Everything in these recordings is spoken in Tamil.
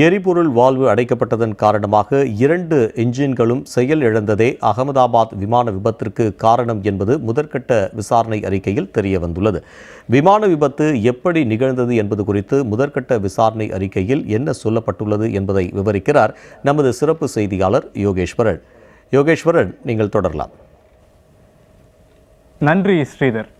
எரிபொருள் வால்வு அடைக்கப்பட்டதன் காரணமாக இரண்டு என்ஜின்களும் செயல் இழந்ததே அகமதாபாத் விமான விபத்திற்கு காரணம் என்பது முதற்கட்ட விசாரணை அறிக்கையில் தெரிய வந்துள்ளது விமான விபத்து எப்படி நிகழ்ந்தது என்பது குறித்து முதற்கட்ட விசாரணை அறிக்கையில் என்ன சொல்லப்பட்டுள்ளது என்பதை விவரிக்கிறார் நமது சிறப்பு செய்தியாளர் யோகேஸ்வரன். யோகேஸ்வரன் நீங்கள் தொடரலாம். நன்றி ஸ்ரீதர்.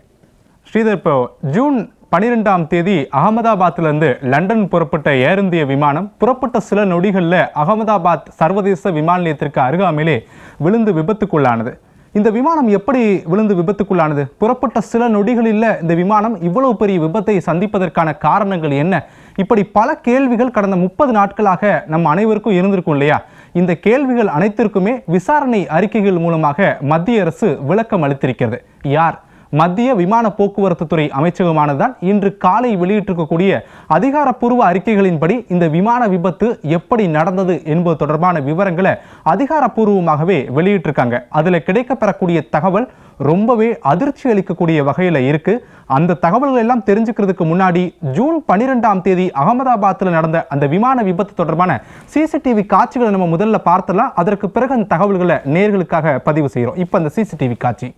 ஸ்ரீதர் இப்போ ஜூன் பனிரெண்டாம் தேதி அகமதாபாத்திலிருந்து லண்டன் புறப்பட்ட ஏர் இந்திய விமானம் புறப்பட்ட சில நொடிகளில் அகமதாபாத் சர்வதேச விமான நிலையத்திற்கு அருகாமையிலே விழுந்து விபத்துக்குள்ளானது. இந்த விமானம் எப்படி விழுந்து விபத்துக்குள்ளானது? புறப்பட்ட சில நொடிகளில் இந்த விமானம் இவ்வளவு பெரிய விபத்தை சந்திப்பதற்கான காரணங்கள் என்ன? இப்படி பல கேள்விகள் கடந்த முப்பது நாட்களாக நம் அனைவருக்கும் இருந்திருக்கும் இல்லையா? இந்த கேள்விகள் அனைத்திற்குமே விசாரணை அறிக்கைகள் மூலமாக மத்திய அரசு விளக்கம் அளித்திருக்கிறது. யார்? மத்திய விமான போக்குவரத்து துறை அமைச்சகமானதுதான் இன்று காலை வெளியிட்டிருக்கக்கூடிய அதிகாரப்பூர்வ அறிக்கைகளின்படி இந்த விமான விபத்து எப்படி நடந்தது என்பது தொடர்பான விவரங்களை அதிகாரப்பூர்வமாகவே வெளியிட்டிருக்காங்க. அதில் கிடைக்கப்பெறக்கூடிய தகவல் ரொம்பவே அதிர்ச்சி அளிக்கக்கூடிய வகையில் இருக்கு. அந்த தகவல்கள் எல்லாம் தெரிஞ்சுக்கிறதுக்கு முன்னாடி ஜூன் பனிரெண்டாம் தேதி அகமதாபாத்தில் நடந்த அந்த விமான விபத்து தொடர்பான சிசிடிவி காட்சிகளை நம்ம முதல்ல பார்த்தலாம் அதற்கு பிறகு அந்த தகவல்களை நேர்களுக்காக பதிவு செய்கிறோம் இப்போ அந்த சிசிடிவி காட்சி.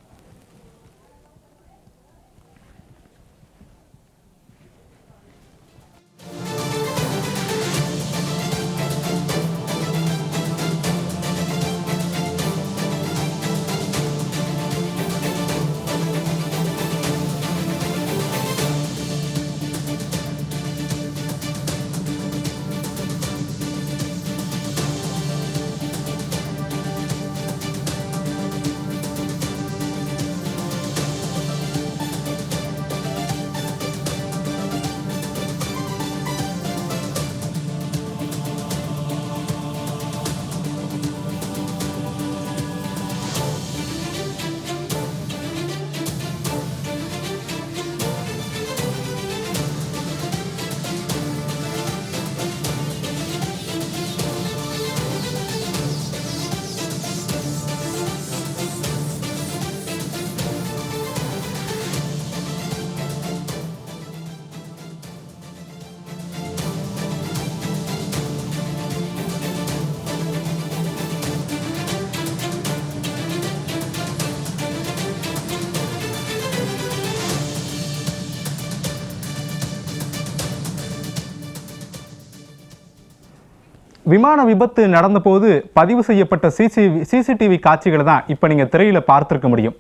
விமான விபத்து நடந்தபோது பதிவு செய்யப்பட்ட சிசிவி சிசிடிவி காட்சிகளை தான் இப்போ நீங்கள் திரையில் பார்த்துருக்க முடியும்.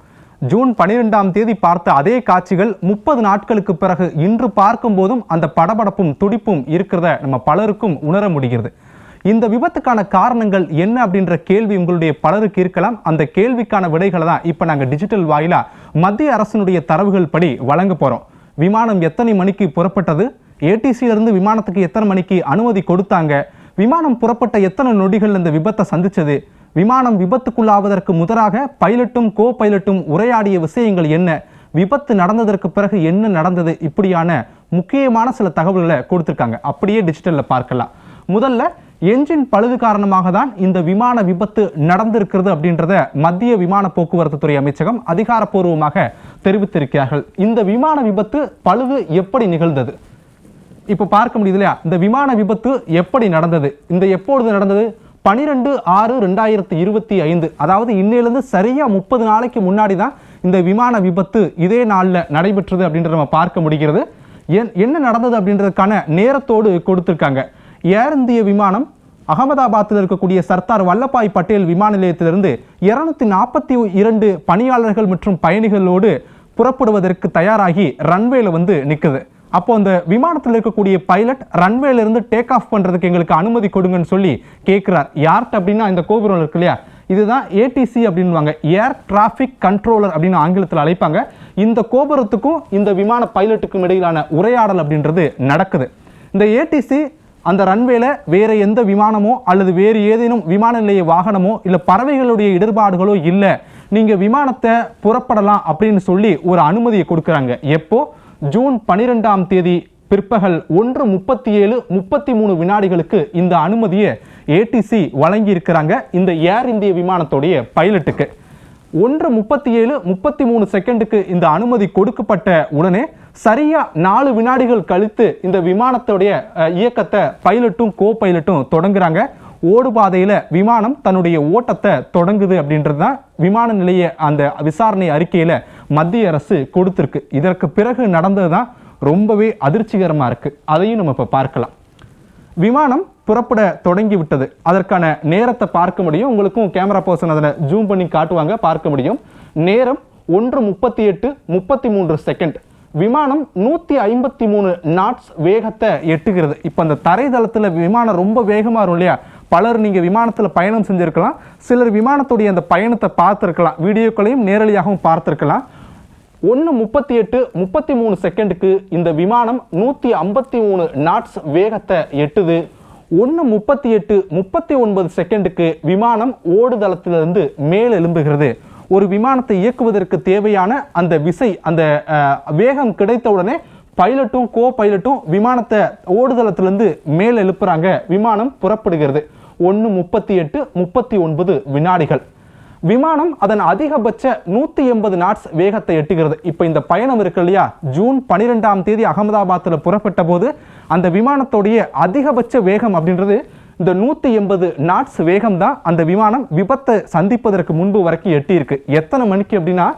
ஜூன் பனிரெண்டாம் தேதி பார்த்த அதே காட்சிகள் முப்பது நாட்களுக்கு பிறகு இன்று பார்க்கும்போதும் அந்த படபடப்பும் துடிப்பும் இருக்கிறத நம்ம பலருக்கும் உணர முடிகிறது. இந்த விபத்துக்கான காரணங்கள் என்ன அப்படின்ற கேள்வி உங்களுடைய பலருக்கு இருக்கலாம். அந்த கேள்விக்கான விடைகளை தான் இப்போ நாங்கள் டிஜிட்டல் வாயிலாக மத்திய அரசினுடைய தரவுகள் படி வழங்க போகிறோம் விமானம் எத்தனை மணிக்கு புறப்பட்டது? ஏடிசியிலிருந்து இருந்து விமானத்துக்கு எத்தனை மணிக்கு அனுமதி கொடுத்தாங்க? விமானம் புறப்பட்ட எத்தனை நொடிகள் இந்த விபத்தை சந்தித்தது விமானம் விபத்துக்குள்ளாவதற்கு முதலாக பைலட்டும் கோ பைலட்டும் உரையாடிய விஷயங்கள் என்ன? விபத்து நடந்ததற்கு பிறகு என்ன நடந்தது? இப்படியான முக்கியமான சில தகவல்களை கொடுத்துருக்காங்க. அப்படியே டிஜிட்டலில் பார்க்கலாம். முதல்ல என்ஜின் பழுது காரணமாக தான் இந்த விமான விபத்து நடந்திருக்கிறது அப்படின்றத மத்திய விமான போக்குவரத்து துறை அமைச்சகம் அதிகாரப்பூர்வமாக தெரிவித்திருக்கிறார்கள். இந்த விமான விபத்து பழுது எப்படி நிகழ்ந்தது? இப்போ பார்க்க முடியுது இல்லையா? இந்த விமான விபத்து எப்படி நடந்தது? இந்த எப்பொழுது நடந்தது? பனிரெண்டு ஆறு ரெண்டாயிரத்தி இருபத்தி ஐந்து. அதாவது இன்னிலிருந்து சரியாக முப்பது நாளைக்கு முன்னாடி தான் இந்த விமான விபத்து இதே நாளில் நடைபெற்றது அப்படின்றத நம்ம பார்க்க முடிகிறது. என் என்ன நடந்தது அப்படின்றதுக்கான நேரத்தோடு கொடுத்துருக்காங்க. ஏர் இந்திய விமானம் அகமதாபாத்தில் இருக்கக்கூடிய சர்தார் வல்லபாய் பட்டேல் விமான நிலையத்திலிருந்து இருநூத்தி நாற்பத்தி இரண்டு பணியாளர்கள் மற்றும் பயணிகளோடு புறப்படுவதற்கு தயாராகி ரன்வேல வந்து நிற்குது அப்போ அந்த விமானத்தில் இருக்கக்கூடிய பைலட் ரன்வேல இருந்து டேக் ஆஃப் பண்ணுறதுக்கு எங்களுக்கு அனுமதி கொடுங்கன்னு சொல்லி கேட்குறார் யார்கிட்ட அப்படின்னா இந்த கோபுரம் இருக்கு இல்லையா? இதுதான் ஏடிசி அப்படின்வாங்க ஏர் டிராஃபிக் கண்ட்ரோலர் அப்படின்னு ஆங்கிலத்தில் அழைப்பாங்க. இந்த கோபுரத்துக்கும் இந்த விமான பைலட்டுக்கும் இடையிலான உரையாடல் அப்படின்றது நடக்குது. இந்த ஏடிசி அந்த ரன்வேல வேற எந்த விமானமோ அல்லது வேறு ஏதேனும் விமான நிலைய வாகனமோ இல்லை பறவைகளுடைய இடர்பாடுகளோ இல்லை நீங்கள் விமானத்தை புறப்படலாம் அப்படின்னு சொல்லி ஒரு அனுமதியை கொடுக்குறாங்க. எப்போது ஜூன் பனிரெண்டாம் தேதி பிற்பகல் ஒன்று முப்பத்தி ஏழு முப்பத்தி மூணு வினாடிகளுக்கு இந்த அனுமதியை ஏடிசி வழங்கி இருக்கிறாங்க இந்த ஏர் இந்திய விமானத்துடைய பைலட்டுக்கு. ஒன்று முப்பத்தி ஏழு முப்பத்தி மூணு செகண்டுக்கு இந்த அனுமதி கொடுக்கப்பட்ட உடனே சரியாக நாலு வினாடிகள் கழித்து இந்த விமானத்துடைய இயக்கத்தை பைலட்டும் கோ பைலட்டும் தொடங்குறாங்க. ஓடுபாதையில் விமானம் தன்னுடைய ஓட்டத்தை தொடங்குது அப்படின்றது தான் விமான நிலைய அந்த விசாரணை அறிக்கையில் மத்திய அரசு கொடுத்துருக்கு. இதற்கு பிறகு நடந்தது தான் ரொம்பவே அதிர்ச்சிகரமாக இருக்குது அதையும் நம்ம இப்போ பார்க்கலாம். விமானம் புறப்பட தொடங்கி விட்டது. அதற்கான நேரத்தை பார்க்க முடியும். உங்களுக்கும் கேமரா பர்சன் அதில் ஜூம் பண்ணி காட்டுவாங்க பார்க்க முடியும். நேரம் ஒன்று முப்பத்தி எட்டு முப்பத்தி மூன்று செகண்ட். விமானம் நூற்றி ஐம்பத்தி மூணு நாட்ஸ் வேகத்தை எட்டுகிறது. இப்போ அந்த தரைதளத்தில் விமானம் ரொம்ப வேகமாக இருக்கும் இல்லையா? பலர் நீங்கள் விமானத்தில் பயணம் செஞ்சுருக்கலாம். சிலர் விமானத்துடைய அந்த பயணத்தை பார்த்துருக்கலாம். வீடியோக்களையும் நேரடியாகவும் பார்த்துருக்கலாம். ஒன்று முப்பத்தி எட்டு முப்பத்தி மூணு செகண்டுக்கு இந்த விமானம் நூற்றி ஐம்பத்தி மூணு நாட்ஸ் வேகத்தை எட்டுது. ஒன்று முப்பத்தி எட்டு முப்பத்தி ஒன்பது செகண்டுக்கு விமானம் ஓடுதளத்திலிருந்து மேல் எழும்புகிறது ஒரு விமானத்தை இயக்குவதற்கு தேவையான அந்த விசை அந்த வேகம் கிடைத்தவுடனே பைலட்டும் கோ பைலட்டும் விமானத்தை ஓடுதளத்திலிருந்து மேல் எழுப்புறாங்க விமானம் புறப்படுகிறது. ஒன்று முப்பத்தி எட்டு முப்பத்தி ஒன்பது வினாடிகள். விமானம் அதன் அதிகபட்ச நூற்றி எண்பது நாட்ஸ் வேகத்தை எட்டுகிறது. இப்போ இந்த பயணம் இருக்கு இல்லையா? ஜூன் பன்னிரெண்டாம் தேதி அகமதாபாத்தில் புறப்பட்ட போது அந்த விமானத்துடைய அதிகபட்ச வேகம் அப்படின்றது இந்த நூற்றி எண்பது நாட்ஸ் வேகம் தான் அந்த விமானம் விபத்தை சந்திப்பதற்கு முன்பு வரைக்கும் எட்டியிருக்கு. எத்தனை மணிக்கு அப்படின்னா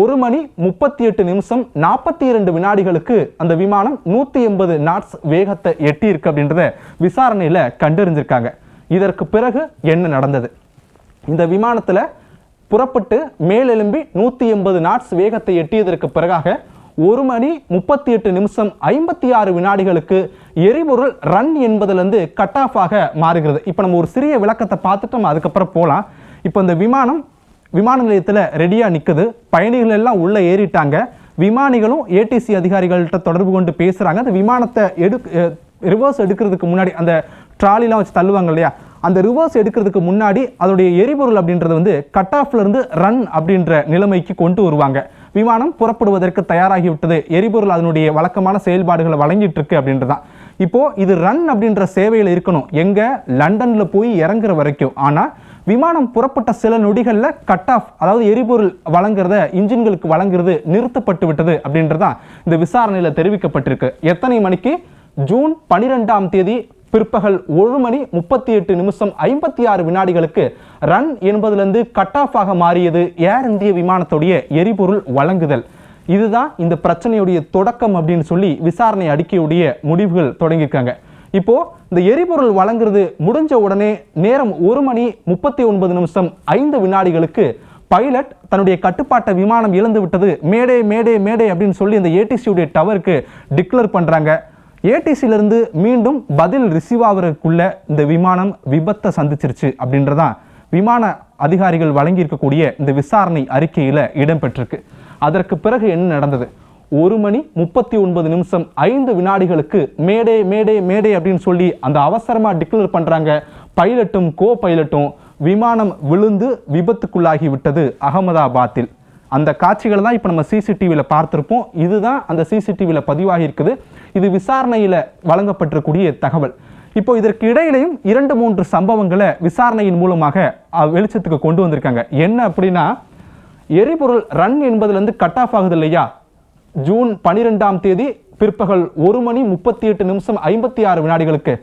ஒரு மணி முப்பத்தி எட்டு நிமிஷம் நாற்பத்தி இரண்டு வினாடிகளுக்கு அந்த விமானம் நூற்றி எண்பது நாட்ஸ் வேகத்தை எட்டியிருக்கு அப்படின்றத விசாரணையில் கண்டறிஞ்சிருக்காங்க. இதற்கு பிறகு என்ன நடந்தது? இந்த விமானத்தில் புறப்பட்டு மேலெலும்பி நூற்றி எண்பது நாட்ஸ் வேகத்தை எட்டியதற்கு பிறகாக ஒரு மணி முப்பத்தி எட்டு நிமிஷம் ஐம்பத்தி ஆறு வினாடிகளுக்கு எரிபொருள் ரன் என்பதிலிருந்து கட் ஆஃப் ஆக மாறுகிறது. இப்போ நம்ம ஒரு சிறிய விளக்கத்தை பார்த்துட்டு நம்ம அதுக்கப்புறம் போகலாம் இப்போ இந்த விமானம் விமான நிலையத்தில் ரெடியாக நிற்குது பயணிகள் எல்லாம் உள்ளே ஏறிட்டாங்க. விமானிகளும் ஏடிசி அதிகாரிகள்கிட்ட தொடர்பு கொண்டு பேசுகிறாங்க அந்த விமானத்தை எடு ரிவர்ஸ் எடுக்கிறதுக்கு முன்னாடி அந்த ட்ராலிலாம் வச்சு தள்ளுவாங்க இல்லையா? அந்த ரிவர்ஸ் எடுக்கிறதுக்கு முன்னாடி அதோடைய எரிபொருள் அப்படின்றது வந்து கட் ஆஃப்லேருந்து ரன் அப்படின்ற நிலைமைக்கு கொண்டு வருவாங்க. விமானம் புறப்படுவதற்கு தயாராகிவிட்டது. எரிபொருள் அதனுடைய வழக்கமான செயல்பாடுகளை வழங்கிட்டு இருக்கு அப்படின்றதான். இப்போது இது ரன் அப்படின்ற சேவையில் இருக்கணும். எங்கே? லண்டனில் போய் இறங்குற வரைக்கும். ஆனால் விமானம் புறப்பட்ட சில நொடிகளில் கட் ஆஃப் அதாவது எரிபொருள் வழங்குறத இன்ஜின்களுக்கு வழங்குறது நிறுத்தப்பட்டு விட்டது அப்படின்றதான் இந்த விசாரணையில் தெரிவிக்கப்பட்டிருக்கு. எத்தனை மணிக்கு? ஜூன் பனிரெண்டாம் தேதி பிற்பகல் ஒரு மணி முப்பத்தி எட்டு நிமிஷம் ஐம்பத்தி ஆறு வினாடிகளுக்கு ரன் என்பதிலிருந்து கட் ஆஃப் ஆக மாறியது ஏர் இந்திய விமானத்துடைய எரிபொருள் வழங்குதல். இதுதான் இந்த பிரச்சனையுடைய தொடக்கம் அப்படின்னு சொல்லி விசாரணை அறிக்கையுடைய முடிவுகள் தொடங்கியிருக்காங்க. இப்போ இந்த எரிபொருள் வழங்குறது முடிஞ்ச உடனே நேரம் ஒரு மணி முப்பத்தி ஒன்பது நிமிஷம் ஐந்து வினாடிகளுக்கு பைலட் தன்னுடைய கட்டுப்பாட்டை விமானம் இழந்து விட்டது மேடே மேடே மேடே அப்படின்னு சொல்லி இந்த ஏடிசியுடைய டவருக்கு டிக்ளேர் பண்ணுறாங்க ஏடிசியிலிருந்து மீண்டும் பதில் ரிசீவ் ஆகிறதுக்குள்ள இந்த விமானம் விபத்தை சந்திச்சிருச்சு அப்படின்றதான் விமான அதிகாரிகள் வழங்கியிருக்கக்கூடிய இந்த விசாரணை அறிக்கையில் இடம்பெற்றிருக்கு. அதற்கு பிறகு என்ன நடந்தது? ஒரு மணி முப்பத்தி ஒன்பது நிமிஷம் ஐந்து வினாடிகளுக்கு மேடே மேடே மேடே அப்படின்னு சொல்லி அந்த அவசரமாக டிக்ளேர் பண்ணுறாங்க பைலட்டும் கோ பைலட்டும் விமானம் விழுந்து விபத்துக்குள்ளாகி விட்டது அகமதாபாத்தில். அந்த காட்சிகளை தான் இப்போ நம்ம சிசிடிவியில் பார்த்துருப்போம். இதுதான் அந்த சிசிடிவியில் பதிவாகி இருக்குது இது விசாரணையில் வழங்கப்பட்டிருக்கூடிய தகவல். இப்போ இதற்கு இடையிலையும் இரண்டு மூன்று சம்பவங்களை விசாரணையின் மூலமாக வெளிச்சத்துக்கு கொண்டு வந்திருக்காங்க. என்ன அப்படின்னா எரிபொருள் ரன் என்பதுலேருந்து கட் ஆஃப் ஆகுது இல்லையா? ஜூன் பனிரெண்டாம் தேதி பிற்பகல் ஒரு மணி முப்பத்தி எட்டு நிமிஷம் ஐம்பத்தி ஆறு வினாடிகளுக்கு.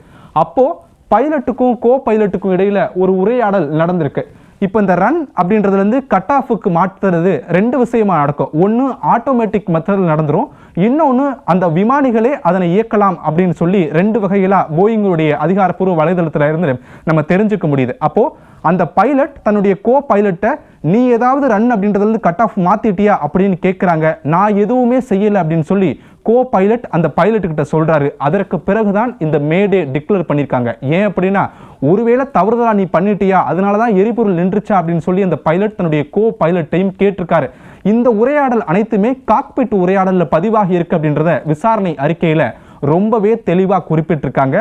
அப்போது பைலட்டுக்கும் கோ பைலட்டுக்கும் இடையில் ஒரு உரையாடல் நடந்திருக்கு. இப்போ இந்த ரன் அப்படின்றதுலேருந்து கட் ஆஃபுக்கு மாற்றுறது ரெண்டு விஷயமா நடக்கும். ஒன்று ஆட்டோமேட்டிக் மெத்தடில் நடந்துடும் இன்னொன்று அந்த விமானிகளே அதனை இயக்கலாம் அப்படின்னு சொல்லி ரெண்டு வகையிலாக போயிங்களுடைய அதிகாரப்பூர்வ வலைதளத்தில் இருந்து நம்ம தெரிஞ்சுக்க முடியுது. அப்போது அந்த பைலட் தன்னுடைய கோ பைலட்டை நீ ஏதாவது ரன் அப்படின்றதுலேருந்து கட் ஆஃப் மாற்றிட்டியா அப்படின்னு கேட்குறாங்க நான் எதுவுமே செய்யலை அப்படின்னு சொல்லி கோ பைலட் அந்த பைலட் சொல்கிறாரு அதற்கு பிறகுதான் இந்த மேடே டிக்ளேர் பண்ணியிருக்காங்க ஏன் அப்படின்னா ஒருவேளை தவறுதலாக நீ பண்ணிட்டியா? அதனால தான் எரிபொருள் நின்றுச்சா? அப்படின்னு சொல்லி அந்த பைலட் தன்னுடைய கோ பைலட்டையும் கேட்டிருக்காரு. இந்த உரையாடல் அனைத்துமே காக்பிட் உரையாடலில் பதிவாகி இருக்கு அப்படின்றத விசாரணை அறிக்கையில் ரொம்பவே தெளிவாக குறிப்பிட்டிருக்காங்க.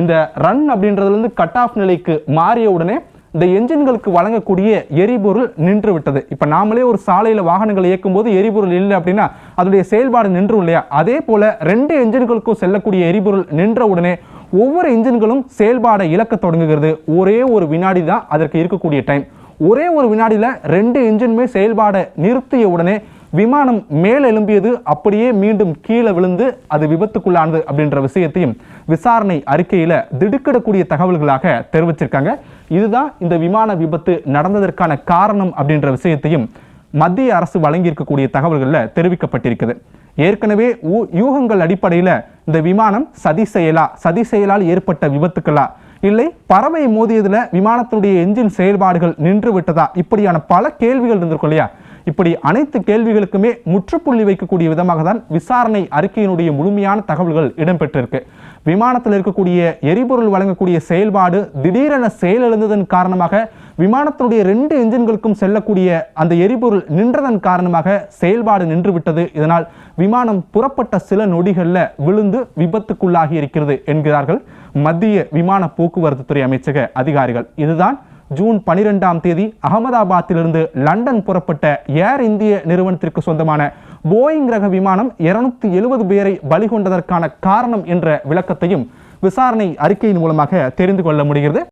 இந்த ரன் அப்படின்றதுலேருந்து கட் ஆஃப் நிலைக்கு மாறிய உடனே இந்த என்ஜின்களுக்கு வழங்கக்கூடிய எரிபொருள் நின்று விட்டது. இப்போ நாமளே ஒரு சாலையில் வாகனங்களை இயக்கும் போது எரிபொருள் இல்லை அப்படின்னா அதனுடைய செயல்பாடு நின்றும் இல்லையா? அதே போல் ரெண்டு என்ஜின்களுக்கும் செல்லக்கூடிய எரிபொருள் நின்ற உடனே ஒவ்வொரு என்ஜின்களும் செயல்பாடை இழக்க தொடங்குகிறது. ஒரே ஒரு வினாடி தான் அதற்கு இருக்கக்கூடிய டைம் ஒரே ஒரு வினாடியில் ரெண்டு இன்ஜினுமே செயல்பாடை நிறுத்திய உடனே விமானம் மேல் எழும்பியது அப்படியே மீண்டும் கீழே விழுந்து அது விபத்துக்குள்ளானது அப்படின்ற விஷயத்தையும் விசாரணை அறிக்கையில் திடுக்கிடக்கூடிய தகவல்களாக தெரிவிச்சிருக்காங்க. இதுதான் இந்த விமான விபத்து நடந்ததற்கான காரணம் அப்படின்ற விஷயத்தையும் மத்திய அரசு வழங்கியிருக்கக்கூடிய தகவல்களில் தெரிவிக்கப்பட்டிருக்குது. ஏற்கனவே ஊ- யூகங்கள் அடிப்படையில் இந்த விமானம் சதி செயலா சதி செயலால் ஏற்பட்ட விபத்துக்களா இல்லை பறவை மோதியதில் விமானத்தினுடைய என்ஜின் செயல்பாடுகள் நின்று விட்டதா இப்படியான பல கேள்விகள் இருந்திருக்கும் இல்லையா? இப்படி அனைத்து கேள்விகளுக்குமே முற்றுப்புள்ளி வைக்கக்கூடிய விதமாக தான் விசாரணை அறிக்கையினுடைய முழுமையான தகவல்கள் இடம்பெற்றிருக்கு. விமானத்தில் இருக்கக்கூடிய எரிபொருள் வழங்கக்கூடிய செயல்பாடு திடீரென செயலிழந்ததன் காரணமாக விமானத்தினுடைய ரெண்டு என்ஜின்களுக்கும் செல்லக்கூடிய அந்த எரிபொருள் நின்றதன் காரணமாக செயல்பாடு நின்று விட்டது இதனால் விமானம் புறப்பட்ட சில நொடிகளில் விழுந்து விபத்துக்குள்ளாகி இருக்கிறது என்கிறார்கள் மத்திய விமான போக்குவரத்து துறை அமைச்சக அதிகாரிகள். இதுதான் ஜூன் பனிரெண்டாம் தேதி அகமதாபாத்திலிருந்து லண்டன் புறப்பட்ட ஏர் இந்திய நிறுவனத்திற்கு சொந்தமான போயிங் ரக விமானம் இருநூத்தி எழுபது பேரை பலி கொண்டதற்கான காரணம் என்ற விளக்கத்தையும் விசாரணை அறிக்கையின் மூலமாக தெரிந்து கொள்ள முடிகிறது.